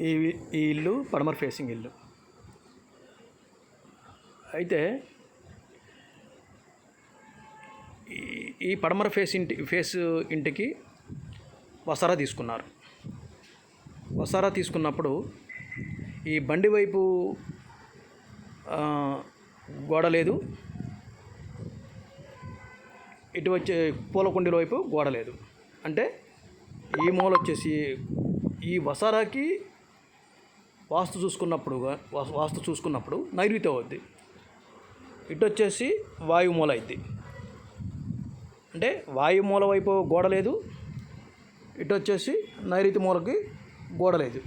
ఈ ఈ ఇల్లు పడమర ఫేసింగ్ ఇల్లు. అయితే ఈ- పడమర ఫేస్ ఇంటి ఫేస్ ఇంటికి వసారా తీసుకున్నారు. వసారా తీసుకున్నప్పుడు ఈ బండి వైపు గోడ లేదు. ఇటు వచ్చే పూలకుండీల వైపు గోడ లేదు. అంటే ఈ మూల వచ్చేసి ఈ వసారాకి వాస్తు చూసుకున్నప్పుడు వాస్తు చూసుకున్నప్పుడు నైరుతి అవుద్ది. ఇటు వచ్చేసి వాయుమూల అయింది అంటే వాయుమూల వైపు గోడ లేదు ఇటు వచ్చేసి నైరుతి మూలకి గోడ లేదు.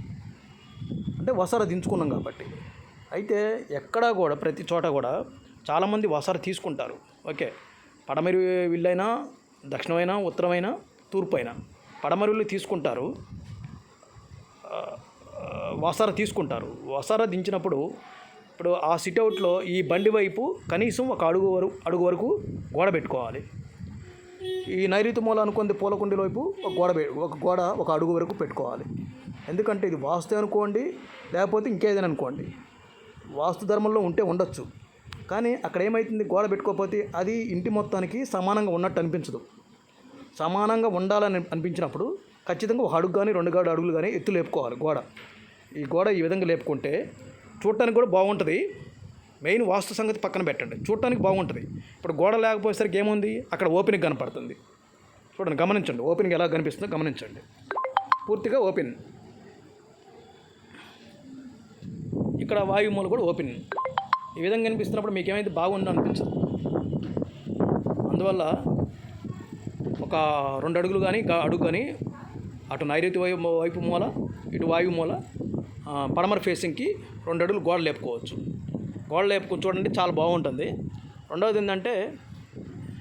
అంటే వసర దించుకున్నాం కాబట్టి. అయితే ఎక్కడా కూడా ప్రతి చోట కూడా చాలామంది వసర తీసుకుంటారు. ఓకే. పడమరి విల్లైనా దక్షిణమైనా ఉత్తరమైనా తూర్పు అయినా పడమరులు విల్లు తీసుకుంటారు. వసార తీసుకుంటారు. వసార దించినప్పుడు ఇప్పుడు ఆ సిట్అవుట్లో ఈ బండి వైపు కనీసం ఒక అడుగు వరకు అడుగు వరకు గోడ పెట్టుకోవాలి. ఈ నైరుతి మూల అనుకుంది పూలకుండీల వైపు ఒక గోడ ఒక గోడ ఒక అడుగు వరకు పెట్టుకోవాలి. ఎందుకంటే ఇది వాస్తు అనుకోండి లేకపోతే ఇంకేదైనా అనుకోండి. వాస్తు ధర్మంలో ఉంటే ఉండొచ్చు. కానీ అక్కడ ఏమవుతుంది గోడ పెట్టుకోకపోతే అది ఇంటి మొత్తానికి సమానంగా ఉన్నట్టు అనిపించదు. సమానంగా ఉండాలని అనిపించినప్పుడు ఖచ్చితంగా ఒక అడుగు కానీ రెండు గాడు అడుగులు కానీ ఎత్తు లేపుకోవాలి గోడ. ఈ గోడ ఈ విధంగా లేపుకుంటే చూడటానికి కూడా బాగుంటుంది. మెయిన్ వాస్తు సంగతి పక్కన పెట్టండి. చూడటానికి బాగుంటుంది. ఇప్పుడు గోడ లేకపోయేసరికి ఏముంది? అక్కడ ఓపెనింగ్ కనపడుతుంది. చూడండి గమనించండి. ఓపెనింగ్ ఎలా కనిపిస్తుందో గమనించండి. పూర్తిగా ఓపెన్ ఇక్కడ వాయుమూలు కూడా ఓపెన్ ఈ విధంగా కనిపిస్తున్నప్పుడు మీకు ఏమైతే బాగుంది అనిపించదు. అందువల్ల ఒక రెండు అడుగులు కానీ అడుగు కానీ అటు నైరుతి వైపు వైపు మూల ఇటు వాయు మూల పడమర ఫేసింగ్కి రెండు అడుగులు గోడ లేపుకోవచ్చు. గోడ లేపుకొని చూడండి చాలా బాగుంటుంది. రెండవది ఏంటంటే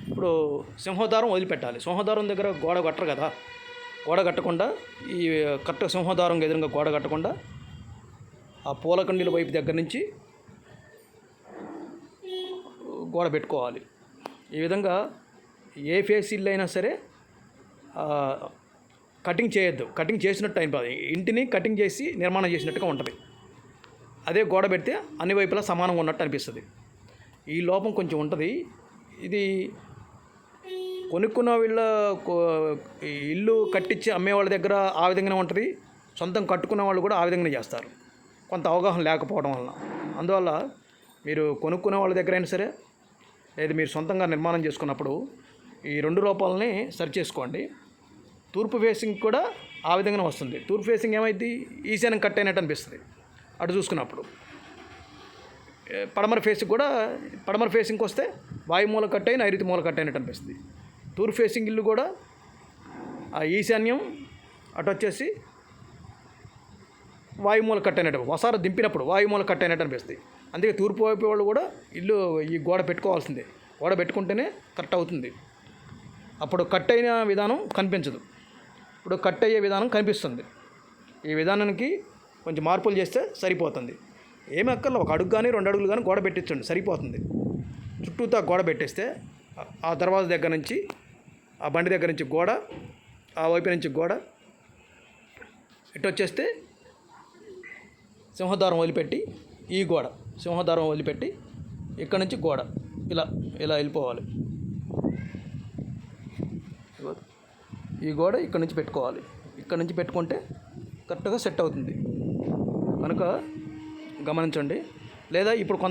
ఇప్పుడు సింహదారం వదిలిపెట్టాలి. సింహదారం దగ్గర గోడ కట్టరు కదా. గోడ కట్టకుండా ఈ కట్ట సింహదారం ఎదురుగా గోడ కట్టకుండా ఆ పూల కండీల వైపు దగ్గర నుంచి గోడ పెట్టుకోవాలి. ఈ విధంగా ఏ ఫేస్ ఇల్లు అయినా సరే కటింగ్ చేయొద్దు. కటింగ్ చేసినట్టు అయిపోతుంది ఇంటిని కటింగ్ చేసి నిర్మాణం చేసినట్టుగా ఉంటుంది. అదే గోడ పెడితే అన్ని వైపులా సమానంగా ఉన్నట్టు అనిపిస్తుంది. ఈ లోపం కొంచెం ఉంటుంది. ఇది కొనుక్కున్న వీళ్ళ ఇల్లు కట్టించి అమ్మే వాళ్ళ దగ్గర ఆ విధంగానే ఉంటుంది. సొంతం కట్టుకున్న వాళ్ళు కూడా ఆ విధంగానే చేస్తారు. కొంత అవగాహన లేకపోవడం వలన. అందువల్ల మీరు కొనుక్కునే వాళ్ళ దగ్గర అయినా సరే లేదా మీరు సొంతంగా నిర్మాణం చేసుకున్నప్పుడు ఈ రెండు లోపాలని సరి చేసుకోండి. తూర్పు ఫేసింగ్ కూడా ఆ విధంగానే వస్తుంది. తూర్పు ఫేసింగ్ ఏమైంది ఈశాన్యం కట్ అయినట్టు అనిపిస్తుంది. అటు చూసుకున్నప్పుడు. పడమర ఫేసింగ్ కూడా పడమర ఫేసింగ్కి వస్తే వాయుమూల కట్ అయిన నైరుతి మూల కట్ అయినట్టు అనిపిస్తుంది. తూర్పు ఫేసింగ్ ఇల్లు కూడా ఆ ఈశాన్యం అటు వచ్చేసి వాయుమూల కట్ అయినట్టు వసార దింపినప్పుడు వాయుమూల కట్ అయినట్టు అనిపిస్తుంది. అందుకే తూర్పు వైపు వాళ్ళు కూడా ఇల్లు ఈ గోడ పెట్టుకోవాల్సిందే. గోడ పెట్టుకుంటేనే కరెక్ట్ అవుతుంది. అప్పుడు కట్ అయిన విధానం కనిపించదు. ఇప్పుడు కట్ అయ్యే విధానం కనిపిస్తుంది. ఈ విధానానికి కొంచెం మార్పులు చేస్తే సరిపోతుంది. ఏమి అక్కర్లో ఒక అడుగు కానీ రెండు అడుగులు కానీ గోడ పెట్టించండి సరిపోతుంది. చుట్టూతా గోడ పెట్టేస్తే ఆ- దర్వాజ దగ్గర నుంచి ఆ బండి దగ్గర నుంచి గోడ ఆ వైపు నుంచి గోడ ఇటు వచ్చేస్తే సింహద్వారం వదిలిపెట్టి ఈ గోడ సింహద్వారం వదిలిపెట్టి ఇక్కడ నుంచి గోడ ఇలా ఇలా వెళ్ళిపోవాలి. ఈ గోడ ఇక్కడ నుంచి పెట్టుకోవాలి. ఇక్కడ నుంచి పెట్టుకుంటే కరెక్ట్గా సెట్ అవుతుంది. కనుక గమనించండి. లేదా ఇప్పుడు కొంత